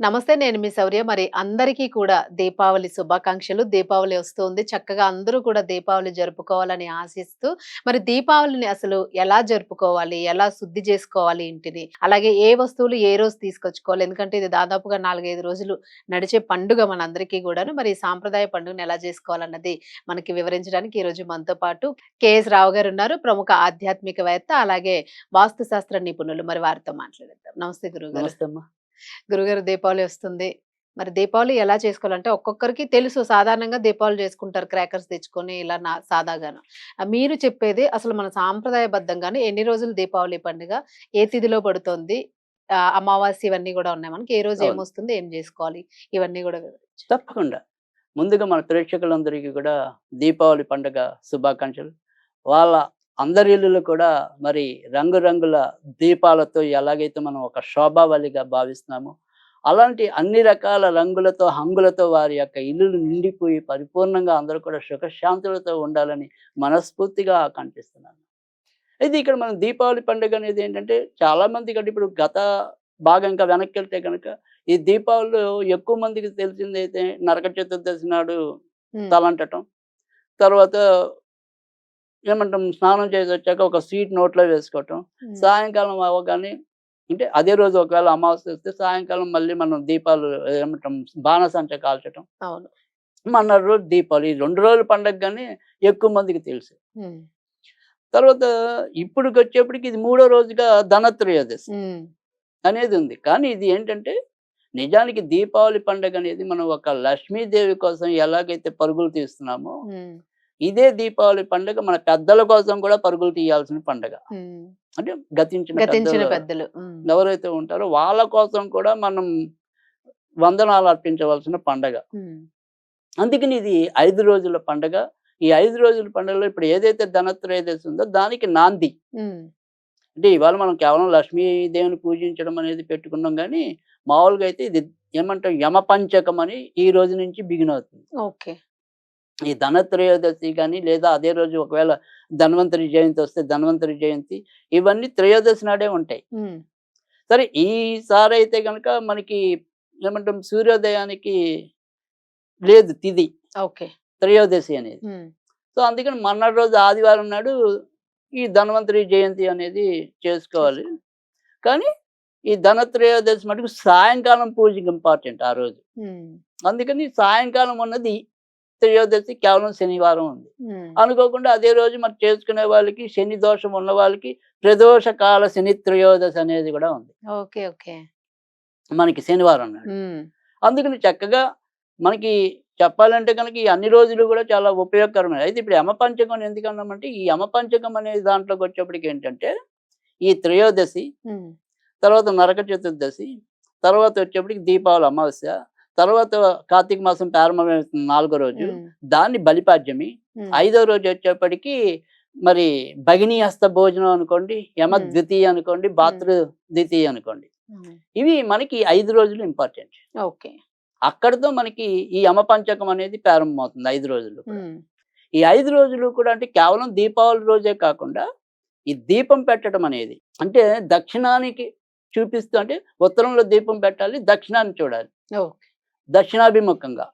నమస్తే నేను మీ శౌర్య. మరి అందరికీ కూడా దీపావళి శుభాకాంక్షలు. దీపావళి వస్తుంది. చక్కగా అందరూ కూడా దీపావళి జరుపుకోవాలని ఆశిస్తూ మరి దీపావళిని అసలు ఎలా జరుపుకోవాలి? ఎలా శుద్ధి చేసుకోవాలి ఇంటిని? అలాగే ఏ వస్తువులు ఏ రోజు తీసుకొచ్చుకోవాలి? ఎందుకంటే ఇది దాదాపుగా నాలుగైదు రోజులు నడిచే పండుగ మనందరికీ కూడాను. మరి సాంప్రదాయ పండుగను ఎలా చేసుకోవాలన్నది మనకి వివరించడానికి ఈ రోజు మనతో పాటు కేఎస్ రావు గారు ఉన్నారు. ప్రముఖ ఆధ్యాత్మికవేత్త అలాగే వాస్తు శాస్త్ర నిపుణులు. మరి వారితో మాట్లాడేద్దాం. నమస్తే గురువు గారు. నమస్తే అమ్మా. గురుగారు దీపావళి వస్తుంది. మరి దీపావళి ఎలా చేసుకోవాలంటే ఒక్కొక్కరికి తెలుసు. సాధారణంగా దీపావళి చేసుకుంటారు క్రాకర్స్ తెచ్చుకొని ఇలా నా సాదాగాను. మీరు చెప్పేది అసలు మన సాంప్రదాయబద్ధంగానే ఎన్ని రోజులు దీపావళి పండుగ? ఏ తిథిలో పడుతుంది? ఆ, అమావాస్య ఇవన్నీ కూడా ఉన్నాయి మనకి. ఏ రోజు. ఏమొస్తుంది? ఏం చేసుకోవాలి? ఇవన్నీ కూడా. తప్పకుండా. ముందుగా మన ప్రేక్షకులందరికీ కూడా దీపావళి పండుగ శుభాకాంక్షలు. వాళ్ళ అందరి ఇల్లులు కూడా మరి రంగురంగుల దీపాలతో ఎలాగైతే మనం ఒక శోభావళిగా భావిస్తున్నామో అలాంటి అన్ని రకాల రంగులతో హంగులతో వారి యొక్క ఇల్లులు నిండిపోయి పరిపూర్ణంగా అందరూ కూడా సుఖశాంతులతో ఉండాలని మనస్ఫూర్తిగా ఆకాంక్షిస్తున్నాను. అయితే ఇక్కడ మనం దీపావళి పండుగ అనేది ఏంటంటే చాలా మంది కంటే ఇప్పుడు గత బాగా ఇంకా వెనక్కి వెళ్తే కనుక ఈ దీపావళిలో ఎక్కువ మందికి తెలిసింది అయితే నరక చతుర్దశి నాడు తలంటటం తర్వాత ఏమంటాం స్నానం చేసి వచ్చాక ఒక స్వీట్ నోట్లో వేసుకోవటం. సాయంకాలం అవ్వగానే అంటే అదే రోజు ఒకవేళ అమావాస్య వస్తే సాయంకాలం మళ్ళీ మనం దీపాలు ఏమంటాం బాణసంచ కాల్చటం. అవును. మన రోజు దీపాలు ఈ రెండు రోజుల పండగ కానీ ఎక్కువ మందికి తెలుసు. తర్వాత ఇప్పటికి వచ్చేప్పటికి ఇది మూడో రోజుగా ధనత్రయోదశి అనేది ఉంది. కానీ ఇది ఏంటంటే నిజానికి దీపావళి పండుగ అనేది మనం ఒక లక్ష్మీదేవి కోసం ఎలాగైతే పరుగులు తీస్తున్నామో ఇదే దీపావళి పండుగ మన పెద్దల కోసం కూడా పరుగులు తీయాల్సిన పండుగ. అంటే గతించిన గతించిన పెద్దలు ఎవరైతే ఉంటారో వాళ్ళ కోసం కూడా మనం వందనాలు అర్పించవలసిన పండగ. అందుకని ఇది ఐదు రోజుల పండగ. ఈ ఐదు రోజుల పండుగలో ఇప్పుడు ఏదైతే ధనత్రయోదశి ఉందో దానికి నాంది. అంటే ఇవాళ మనం కేవలం లక్ష్మీదేవిని పూజించడం అనేది పెట్టుకున్నాం కానీ మామూలుగా అయితే ఇది ఏమంటాం యమ పంచకం అని ఈ రోజు నుంచి బిగిన్ అవుతుంది. ఓకే. ఈ ధనత్రయోదశి కానీ లేదా అదే రోజు ఒకవేళ ధన్వంతరి జయంతి వస్తే ధన్వంతరి జయంతి ఇవన్నీ త్రయోదశి నాడే ఉంటాయి. సరే ఈసారి అయితే కనుక మనకి ఏమంటాం సూర్యోదయానికి లేదు తిది. ఓకే. త్రయోదశి అనేది. సో అందుకని మర్నాడు రోజు ఆదివారం నాడు ఈ ధన్వంతరి జయంతి అనేది చేసుకోవాలి. కానీ ఈ ధనత్రయోదశి మటుకు సాయంకాలం పూజకి ఇంపార్టెంట్ ఆ రోజు. అందుకని సాయంకాలం ఉన్నది త్రయోదశి కేవలం శనివారం ఉంది. అనుకోకుండా అదే రోజు మరి చేసుకునే వాళ్ళకి శని దోషం ఉన్న వాళ్ళకి ప్రదోష కాల శని త్రయోదశి అనేది కూడా ఉంది. Okay okay. మనకి శనివారం అందుకని చక్కగా మనకి చెప్పాలంటే కనుక ఈ అన్ని రోజులు కూడా చాలా ఉపయోగకరమైన అయితే ఇప్పుడు యమ పంచకం అని ఎందుకు అన్నామంటే ఈ యమ పంచకం అనే దాంట్లోకి వచ్చేప్పటికి ఏంటంటే ఈ త్రయోదశి తర్వాత నరక చతుర్దశి తర్వాత వచ్చేప్పటికి దీపావళి అమావాస్య తర్వాత కార్తీక మాసం ప్రారంభమవుతుంది నాలుగో రోజు. దాన్ని బలిపాడ్యమి. ఐదో రోజు వచ్చేప్పటికి మరి భగిని హస్త భోజనం అనుకోండి యమ. ద్వితీయ అనుకోండి భాతృ ద్వితీయ అనుకోండి. ఇవి మనకి ఐదు రోజులు ఇంపార్టెంట్. ఓకే. అక్కడితో మనకి ఈ యమ పంచకం అనేది ప్రారంభమవుతుంది ఐదు రోజులు ఈ ఐదు రోజులు కూడా అంటే కేవలం దీపావళి రోజే కాకుండా ఈ దీపం పెట్టడం అనేది అంటే దక్షిణానికి చూపిస్తూ అంటే ఉత్తరంలో దీపం పెట్టాలి దక్షిణాన్ని చూడాలి. ఓకే. దక్షిణాభిముఖంగా.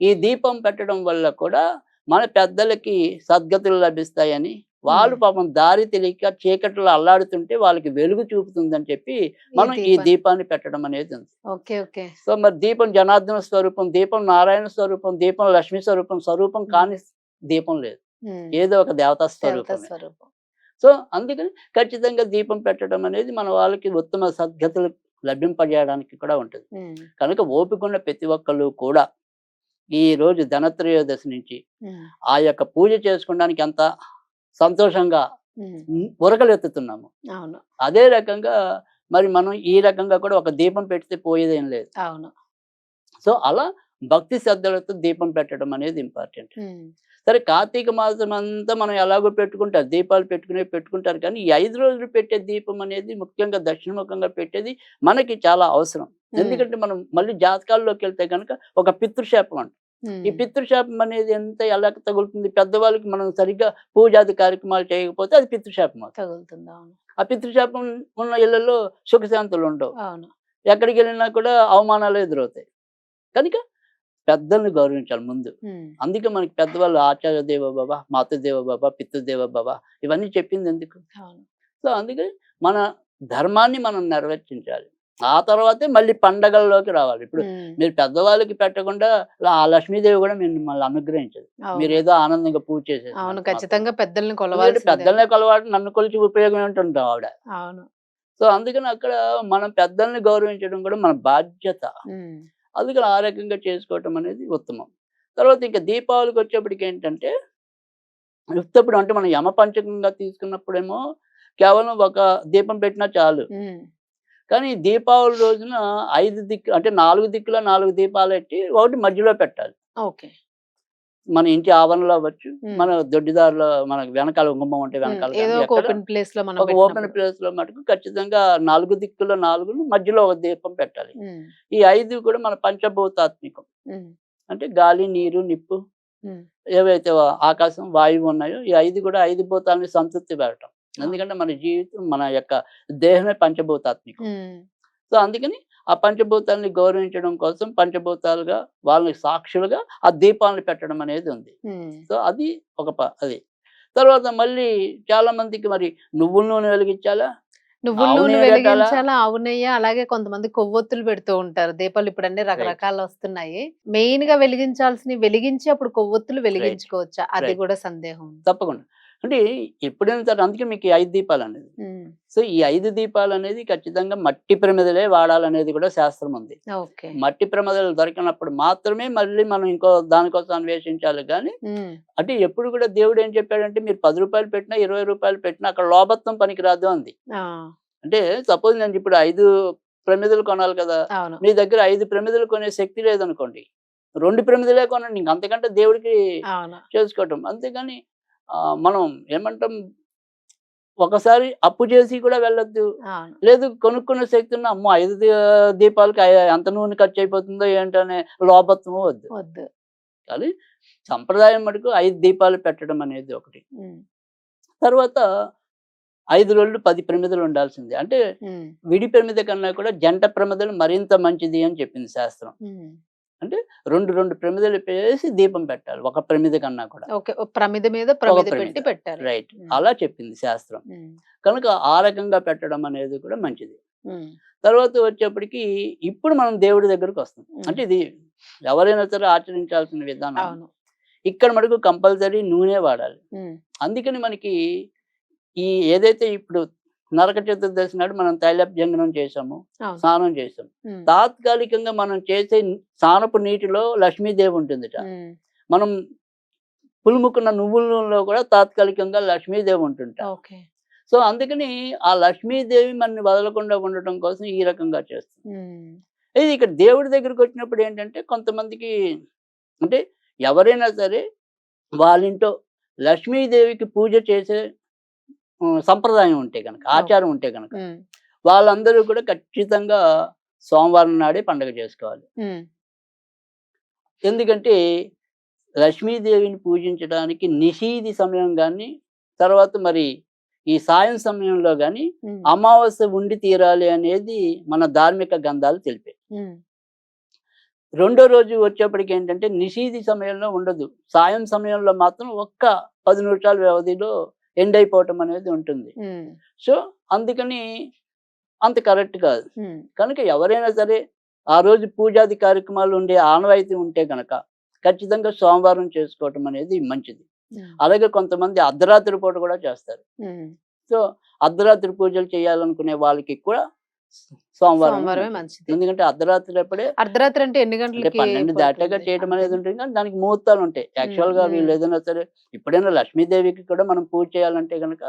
ఈ దీపం పెట్టడం వల్ల కూడా మన పెద్దలకి సద్గతులు లభిస్తాయని వాళ్ళు. పాపం దారి తెలియక చీకట్లో అల్లాడుతుంటే వాళ్ళకి వెలుగు చూపుతుందని చెప్పి మనం ఈ దీపం. దీపాన్ని పెట్టడం అనేది ఉంది. Okay okay. సో మరి దీపం జనార్దన స్వరూపం దీపం నారాయణ స్వరూపం దీపం లక్ష్మీ స్వరూపం స్వరూపం కాని దీపం లేదు. ఏదో ఒక దేవతా స్వరూపం. సో అందుకని ఖచ్చితంగా దీపం పెట్టడం అనేది మన వాళ్ళకి ఉత్తమ సద్గతులు లభింపజేయడానికి కూడా ఉంటుంది. కనుక ఓపికన్న ప్రతి ఒక్కళ్ళు కూడా ఈ రోజు ధనత్రయోదశి నుంచి ఆ యొక్క పూజ చేసుకోవడానికి ఎంత సంతోషంగా ఉరకలెత్తుతున్నాము అవును. అదే రకంగా మరి మనం ఈ రకంగా కూడా ఒక దీపం పెడితే పోయేదేం లేదు. అవును. సో అలా భక్తి శ్రద్ధలతో దీపం పెట్టడం అనేది ఇంపార్టెంట్. సరే కార్తీక మాసం అంతా మనం ఎలాగో పెట్టుకుంటారు దీపాలు పెట్టుకునే పెట్టుకుంటారు కానీ ఈ ఐదు రోజులు పెట్టే దీపం అనేది ముఖ్యంగా దక్షిణముఖంగా పెట్టేది మనకి చాలా అవసరం. ఎందుకంటే మనం మళ్ళీ జాతకాల్లోకి వెళ్తే కనుక ఒక పితృశాపం అంట. ఈ పితృశాపం అనేది ఎంత ఎలా తగులుతుంది? పెద్దవాళ్ళకి మనం సరిగ్గా పూజాది కార్యక్రమాలు చేయకపోతే అది పితృశాపం తగులుతుంది ఆ పితృశాపం ఉన్న ఇళ్ళలో సుఖశాంతులు ఉండవు. అవును. ఎక్కడికి వెళ్ళినా కూడా అవమానాలు ఎదురవుతాయి. కనుక పెద్దల్ని గౌరవించాలి ముందు. అందుకే మనకి పెద్దవాళ్ళు ఆచార్య దేవ బాబా మాతృదేవ బాబా పితృదేవ బాబా ఇవన్నీ చెప్పింది ఎందుకు? సో అందుకని మన ధర్మాన్ని మనం నెరవేర్చించాలి ఆ తర్వాతే మళ్ళీ పండగల్లోకి రావాలి. ఇప్పుడు మీరు పెద్దవాళ్ళకి పెట్టకుండా ఆ లక్ష్మీదేవి కూడా మీరు మిమ్మల్ని అనుగ్రహించదు. మీరు ఏదో ఆనందంగా పూజ చేసేది అవును ఖచ్చితంగా పెద్దల్ని కొలవాలి పెద్దల్నే కొలవాడు నన్ను కొలిచి ఉపయోగం ఏంటుంటాం ఆవిడ. అవును. సో అందుకని అక్కడ మనం పెద్దల్ని గౌరవించడం కూడా మన బాధ్యత. అందుకని ఆ రకంగా చేసుకోవటం అనేది ఉత్తమం. తర్వాత ఇంకా దీపావళికి వచ్చేప్పటికి ఏంటంటే యుక్తప్పుడు అంటే మనం యమ పంచకంగా తీసుకున్నప్పుడేమో కేవలం ఒక దీపం పెట్టినా చాలు. కానీ దీపావళి రోజున ఐదు దిక్కు అంటే నాలుగు దిక్కుల నాలుగు దీపాలు పెట్టి ఒకటి మధ్యలో పెట్టాలి. ఓకే. మన ఇంటి ఆవరణలో అవ్వచ్చు మన దొడ్డిదారిలో మన వెనకాల గుమ్మం ఉంటే ఉమ్, వెనకాల ఓపెన్ ప్లేస్లో ఒక ఓపెన్. ప్లేస్లో మటుకు ఖచ్చితంగా నాలుగు దిక్కుల నాలుగు మధ్యలో ఒక దీపం పెట్టాలి. ఈ ఐదు కూడా మన పంచభూతాత్మికం. అంటే గాలి నీరు నిప్పు ఏవైతే ఆకాశం వాయువు ఉన్నాయో ఈ ఐదు కూడా ఐదు భూతాలని సంతృప్తి పెట్టడం ఎందుకంటే మన జీవితం మన యొక్క దేహమే పంచభూతాత్మికం. సో అందుకని ఆ పంచభూతాలని గౌరవించడం కోసం పంచభూతాలుగా వాళ్ళని సాక్షులుగా ఆ దీపాలను పెట్టడం అనేది ఉంది. సో అది ఒక అది. తర్వాత మళ్ళీ చాలా మందికి మరి నువ్వుల నూనె వెలిగించాలా? నువ్వుల నూనె? వెలిగించాలా? ఆవు నెయ్యి? అలాగే కొంతమంది కొవ్వొత్తులు పెడుతూ ఉంటారు. దీపాలు ఇప్పుడు అన్ని రకరకాలు వస్తున్నాయి. మెయిన్గా వెలిగించాల్సినవి వెలిగించి అప్పుడు కొవ్వొత్తులు వెలిగించుకోవచ్చా? అది. కూడా సందేహం. తప్పకుండా. అంటే ఎప్పుడైనా సరే అందుకే మీకు ఈ ఐదు దీపాలు అనేది సో ఈ ఐదు దీపాలు అనేది ఖచ్చితంగా మట్టి ప్రమిదలే వాడాలనేది కూడా శాస్త్రం ఉంది. మట్టి ప్రమిదలు దొరికినప్పుడు మాత్రమే మళ్ళీ మనం ఇంకో దానికోసం అన్వేషించాలి కానీ అంటే ఎప్పుడు కూడా దేవుడు ఏం చెప్పాడంటే మీరు పది రూపాయలు పెట్టినా ఇరవై రూపాయలు పెట్టినా అక్కడ లోభత్వం పనికిరాదు అంది. అంటే సపోజ్ నేను ఇప్పుడు ఐదు ప్రమిదలు కొనాలి కదా. మీ దగ్గర ఐదు ప్రమిదలు కొనే శక్తి లేదనుకోండి. రెండు ప్రమిదలే కొనండి. ఇంక అంతకంటే దేవుడికి చేసుకోవటం. అంతేగాని మనం ఏమంటాం ఒకసారి అప్పు చేసి కూడా వెళ్ళొద్దు. లేదు కొనుక్కున్న శక్తి ఉన్న అమ్మో ఐదు దీపాలకి ఎంత నూనె ఖర్చు అయిపోతుందో ఏంటనే లోభత్వం వద్దు. వద్దు. కానీ సంప్రదాయం మటుకు ఐదు దీపాలు పెట్టడం అనేది ఒకటి. తర్వాత ఐదు రోజులు పది ప్రమిదలు ఉండాల్సిందే. అంటే విడి ప్రమిద కన్నా కూడా జంట ప్రమిదలు మరింత మంచిది అని చెప్పింది శాస్త్రం. ఉమ్. రెండు రెండు ప్రమిదలు వేసి దీపం పెట్టాలి. ఒక ప్రమిద కన్నా కూడా. ప్రమిద మీద. పెట్టి పెట్టాలి. రైట్. అలా చెప్పింది శాస్త్రం. కనుక ఆ రకంగా పెట్టడం అనేది కూడా మంచిది. తర్వాత వచ్చేప్పటికి ఇప్పుడు మనం దేవుడి దగ్గరకు వస్తాం. అంటే ఇది ఎవరైనా సరే ఆచరించాల్సిన విధానం. ఇక్కడ మటుకు కంపల్సరీ నూనె వాడాలి. అందుకని మనకి ఈ ఏదైతే ఇప్పుడు నరక చతుర్దశి నాడు మనం తైలభ్యంగనం చేసాము స్నానం చేసాం తాత్కాలికంగా మనం చేసే స్నానపు నీటిలో లక్ష్మీదేవి ఉంటుందిట. మనం పులుముకున్న నువ్వుల నూనెలో కూడా తాత్కాలికంగా లక్ష్మీదేవి ఉంటుంట. సో అందుకని ఆ లక్ష్మీదేవి మనని వదలకుండా ఉండటం కోసం ఈ రకంగా చేస్తాం. ఉమ్, ఇది ఇక్కడ దేవుడి దగ్గరికి వచ్చినప్పుడు ఏంటంటే కొంతమందికి అంటే ఎవరైనా సరే వాళ్ళ ఇంట్లో లక్ష్మీదేవికి పూజ చేసే సంప్రదాయం ఉంటే కనుక ఆచారం ఉంటే కనుక వాళ్ళందరూ కూడా ఖచ్చితంగా సోమవారం నాడే పండుగ చేసుకోవాలి. ఎందుకంటే లక్ష్మీదేవిని పూజించడానికి నిషీది సమయం కానీ తర్వాత మరి ఈ సాయం సమయంలో కానీ అమావాస్య ఉండి తీరాలి అనేది మన ధార్మిక గంధాలు తెలిపే. రెండో రోజు వచ్చేప్పటికి ఏంటంటే నిషీది సమయంలో ఉండదు. సాయం సమయంలో మాత్రం ఒక్క పది నిమిషాల వ్యవధిలో ఎండ్ అయిపోవటం అనేది ఉంటుంది. సో అందుకని అంత కరెక్ట్ కాదు. కనుక ఎవరైనా సరే ఆ రోజు పూజాది కార్యక్రమాలు ఉండే ఆనవాయితీ ఉంటే కనుక ఖచ్చితంగా సోమవారం చేసుకోవటం అనేది మంచిది. అలాగే కొంతమంది అర్ధరాత్రి పూట కూడా చేస్తారు. సో అర్ధరాత్రి పూజలు చేయాలనుకునే వాళ్ళకి కూడా సోమవారం మంచిది ఎందుకంటే అర్ధరాత్రి అప్పుడే అర్ధరాత్రి అంటే ఎన్ని అంటే గంటలకి పన్నెండు అయిపోతుంది? చేయడం అనేది? ఉంటుంది కానీ దానికి ముహూర్తాలు ఉంటాయి యాక్చువల్గా. వీళ్ళు ఏదైనా సరే ఇప్పుడైనా లక్ష్మీదేవికి కూడా మనం పూజ చేయాలంటే కనుక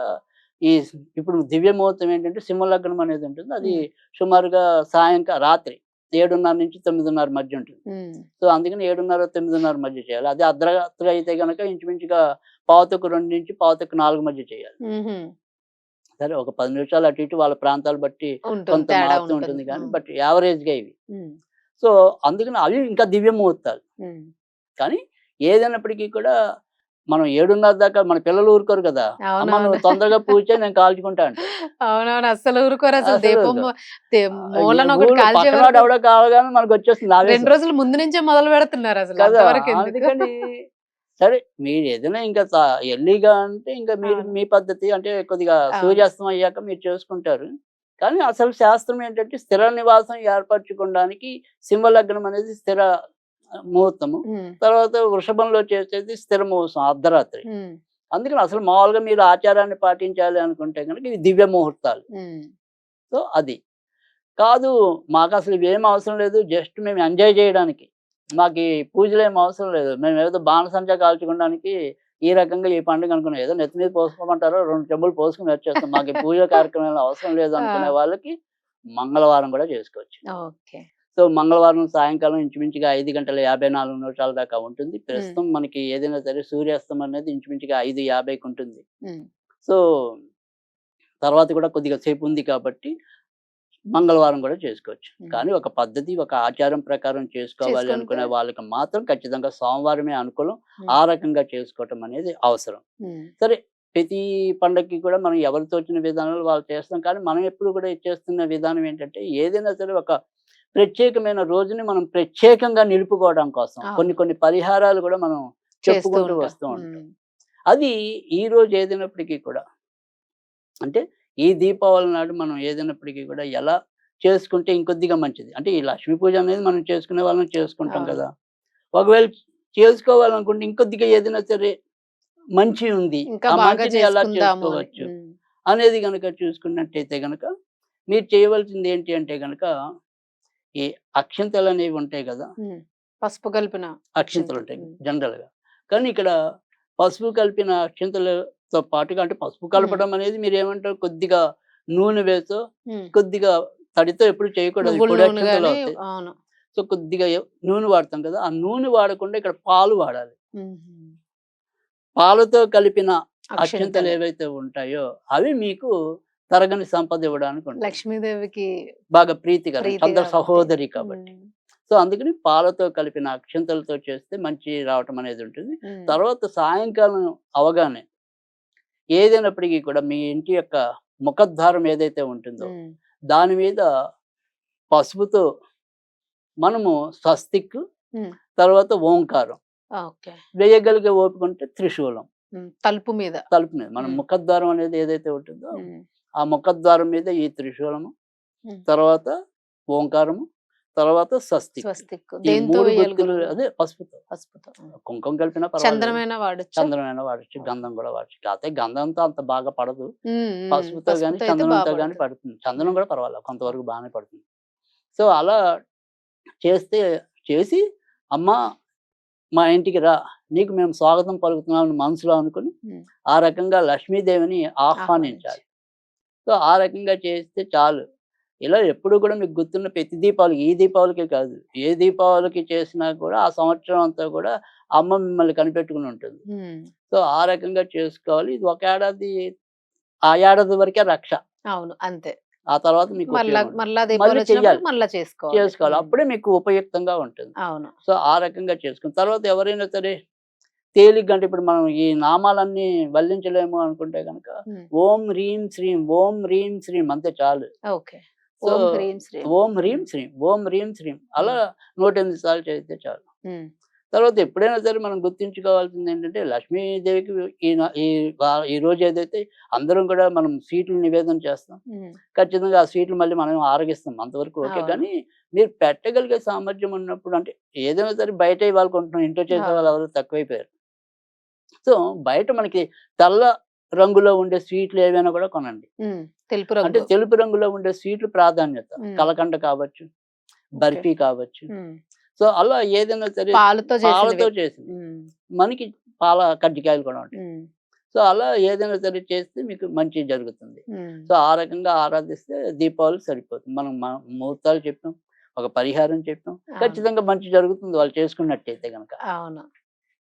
ఈ ఇప్పుడు దివ్య ముహూర్తం ఏంటంటే సింహలగ్నం అనేది ఉంటుంది అది. సుమారుగా సాయంకాలం రాత్రి ఏడున్నర నుంచి తొమ్మిదిన్నర మధ్య ఉంటుంది సో అందుకని ఏడున్నర తొమ్మిదిన్నర మధ్య చేయాలి అదే అర్ధరాత్రి అయితే కనుక ఇంచుమించుగా పావుతకు రెండు నుంచి పావుతకు నాలుగు మధ్య చేయాలి. సరే ఒక పది నిమిషాలు అటు ఇటు వాళ్ళ ప్రాంతాలు బట్టి కొంత మారుతూ ఉంటుంది. కానీ బట్ యావరేజ్గా ఇవి సో అందుకని అవి ఇంకా దివ్య ముహూర్తాలు కానీ ఏదైనప్పటికీ కూడా మనం ఏడున్నర దాకా మన పిల్లలు ఊరుకోరు కదా. నువ్వు తొందరగా పూజ నేను కాల్చుకుంటా అంటే. అవునవును ఊరుకోరు అసలు. అసలు ఊరుకోరు. ఎవడో కావగానే మనకు వచ్చేస్తుంది. రెండు రోజుల ముందు నుంచే మొదలు పెడుతున్నారు అసలు. సరే మీరు ఏదైనా ఇంకా ఎర్లీగా అంటే ఇంకా మీరు. మీ పద్ధతి అంటే కొద్దిగా. సూర్యాస్తం అయ్యాక మీరు చేసుకుంటారు. కానీ అసలు శాస్త్రం ఏంటంటే స్థిర నివాసం ఏర్పరచుకోవడానికి సింహలగ్నం అనేది స్థిర ముహూర్తము. తర్వాత వృషభంలో చేసేది స్థిర ముహూర్తం అర్ధరాత్రి. అందుకని అసలు మామూలుగా మీరు ఆచారాన్ని పాటించాలి అనుకుంటే కనుక ఇవి దివ్య ముహూర్తాలు. సో అది. కాదు మాకు అసలు ఇవేం అవసరం లేదు జస్ట్ మేము ఎంజాయ్ చేయడానికి. మాకు ఈ పూజలు ఏం అవసరం లేదు. మేము ఏదో బాణసంచా కాల్చుకోవడానికి ఈ రకంగా ఈ పండుగ అనుకున్నాం. ఏదో నెత్తి మీద పోసుకోమంటారో రెండు చెంబులు పోసుకుని వచ్చేస్తాం. మాకు పూజ కార్యక్రమాలు అవసరం లేదు అనుకునే. వాళ్ళకి మంగళవారం కూడా చేసుకోవచ్చు. ఓకే. సో మంగళవారం సాయంకాలం ఇంచుమించుగా ఐదు గంటల యాభై నాలుగు నిమిషాల దాకా ఉంటుంది. ప్రస్తుతం మనకి ఏదైనా సరే సూర్యాస్తం అనేది ఇంచుమించుగా ఐదు యాభైకి ఉంటుంది. సో తర్వాత కూడా కొద్దిగా సేపు ఉంది కాబట్టి మంగళవారం కూడా చేసుకోవచ్చు. కానీ ఒక పద్ధతి ఒక ఆచారం ప్రకారం చేసుకోవాలి అనుకునే వాళ్ళకి మాత్రం ఖచ్చితంగా సోమవారమే అనుకూలం. ఆ రకంగా చేసుకోవటం అనేది అవసరం సరే ప్రతి పండగకి కూడా మనం ఎవరు తోచిన విధానాలు వాళ్ళు చేస్తాం కానీ మనం ఎప్పుడు కూడా చేస్తున్న విధానం ఏంటంటే ఏదైనా సరే ఒక ప్రత్యేకమైన రోజుని మనం ప్రత్యేకంగా నిలుపుకోవడం కోసం. కొన్ని కొన్ని పరిహారాలు కూడా మనం చెప్పుకుంటూ. వస్తూ ఉంటాం అది ఈ రోజు ఏదైనప్పటికీ కూడా అంటే ఈ దీపావళి నాడు మనం ఏదైనప్పటికీ కూడా ఎలా చేసుకుంటే ఇంకొద్దిగా మంచిది? అంటే ఈ లక్ష్మీ పూజ అనేది మనం చేసుకునే వాళ్ళం చేసుకుంటాం. కదా! ఒకవేళ చేసుకోవాలనుకుంటే ఇంకొద్దిగా ఏదైనా సరే మంచి ఉంది. ఆ మంచిని ఎలా. చేసుకోవచ్చు? అనేది కనుక చూసుకున్నట్టయితే గనక మీరు చేయవలసింది ఏంటి అంటే గనక ఈ అక్షంతలు అనేవి ఉంటాయి కదా! పసుపు కలిపిన అక్షింతలు ఉంటాయి ఉమ్. జనరల్గా కానీ ఇక్కడ పసుపు కలిపిన అక్షింతలతో పాటుగా అంటే పసుపు కలపడం అనేది మీరు ఏమంటారు? కొద్దిగా నూనె వేసో కొద్దిగా తడితో ఎప్పుడు చేయకూడదు. సో కొద్దిగా నూనె వాడతాం కదా. ఆ నూనె వాడకుండా ఇక్కడ పాలు వాడాలి. పాలతో కలిపిన అక్షింతలు. ఏవైతే ఉంటాయో అవి మీకు తరగని సంపద ఇవ్వడానికి ఉంటాయి. లక్ష్మీదేవికి బాగా ప్రీతి చంద్ర కాబట్టి. సహోదరి కాబట్టి. సో అందుకని పాలతో కలిపిన అక్షంతలతో చేస్తే మంచి రావటం అనేది ఉంటుంది. తర్వాత సాయంకాలం అవగానే ఏదైనప్పటికీ కూడా మీ ఇంటి యొక్క ముఖద్వారం ఏదైతే ఉంటుందో దాని మీద పసుపుతో మనము స్వస్తిక్. తర్వాత ఓంకారం ఓకే. వేయగలిగే ఓపిక ఉంటే త్రిశూలం. తలుపు మీద. తలుపు మీద. మన. ముఖద్వారం అనేది ఏదైతే ఉంటుందో ఆ ముఖద్వారం మీద ఈ త్రిశూలము. తర్వాత ఓంకారము తర్వాత స్వస్తిక్? అదే పసుపుతో ఉమ్. కుంకుమ కలిపినా చంద్రమైన వాడచ్చు? చంద్రమైన వాడచ్చు గంధం కూడా వాడచ్చు. కాకపోతే గంధంతో అంత బాగా పడదు. పసుపుతో కానీ బాగా కానీ పడుతుంది. చందనం కూడా పర్వాలేదు. కొంతవరకు బాగానే పడుతుంది. సో అలా చేస్తే చేసి అమ్మ మా ఇంటికి రా. నీకు మేము స్వాగతం పలుకుతున్నామని మనసులో అనుకుని. ఆ రకంగా లక్ష్మీదేవిని ఆహ్వానించాలి. సో ఆ రకంగా చేస్తే చాలు. ఇలా ఎప్పుడు కూడా మీకు గుర్తున్న ప్రతి దీపావళికి ఈ దీపావళికే కాదు ఏ దీపావళికి చేసినా కూడా ఆ సంవత్సరం అంతా కూడా అమ్మ మిమ్మల్ని కనిపెట్టుకుని ఉంటుంది. సో ఆ రకంగా చేసుకోవాలి. ఇది ఒక ఏడాది ఆ ఏడాది వరకే రక్ష. అవును. అంతే. ఆ తర్వాత మీకు చేసుకోవాలి. అప్పుడే మీకు ఉపయుక్తంగా ఉంటుంది. అవును. సో ఆ రకంగా చేసుకుని తర్వాత ఎవరైనా సరే తేలిగ్గా అంటే ఇప్పుడు మనం ఈ నామాలన్నీ వల్లించలేము అనుకుంటే కనుక ఓం హ్రీం శ్రీం ఓం హ్రీం శ్రీం అంతే చాలు. ఓకే. సో ఓం హ్రీం శ్రీం. ఓం హ్రీం శ్రీం అలా నూట ఎనిమిది సార్లు చేస్తే చాలు. తర్వాత ఎప్పుడైనా సరే మనం గుర్తుంచుకోవాల్సింది ఏంటంటే లక్ష్మీదేవికి ఈ ఈ రోజు ఏదైతే అందరం కూడా మనం స్వీట్లు నివేదన చేస్తాం ఖచ్చితంగా ఆ స్వీట్లు మళ్ళీ మనం ఆరగిస్తాం. అంతవరకు ఓకే. కానీ మీరు పెట్టగలిగే సామర్థ్యం ఉన్నప్పుడు అంటే ఏదైనా సరే బయట ఇవాళ కొంటున్నాం ఇంట్లో చేసే. వాళ్ళు ఎవరు తక్కువైపోయారు. సో బయట మనకి తెల్ల రంగులో ఉండే స్వీట్లు ఏవైనా కూడా కొనండి. తెలుపు అంటే రంగు. తెలుపు రంగులో ఉండే స్వీట్లు ప్రాధాన్యత. కలకండ కావచ్చు బర్ఫీ కావచ్చు. సో అలా ఏదైనా సరే పాలతో పాలతో చేసింది. మనకి పాల కజ్జికాయలు కూడా ఉంటాయి. సో అలా ఏదైనా సరే చేస్తే మీకు మంచి జరుగుతుంది. సో ఆ రకంగా ఆరాధిస్తే దీపావళి సరిపోతుంది. మనం ముహూర్తాలు చెప్పాం ఒక పరిహారం చెప్పాం. ఖచ్చితంగా మంచి జరుగుతుంది వాళ్ళు చేసుకున్నట్టయితే కనుక అవును.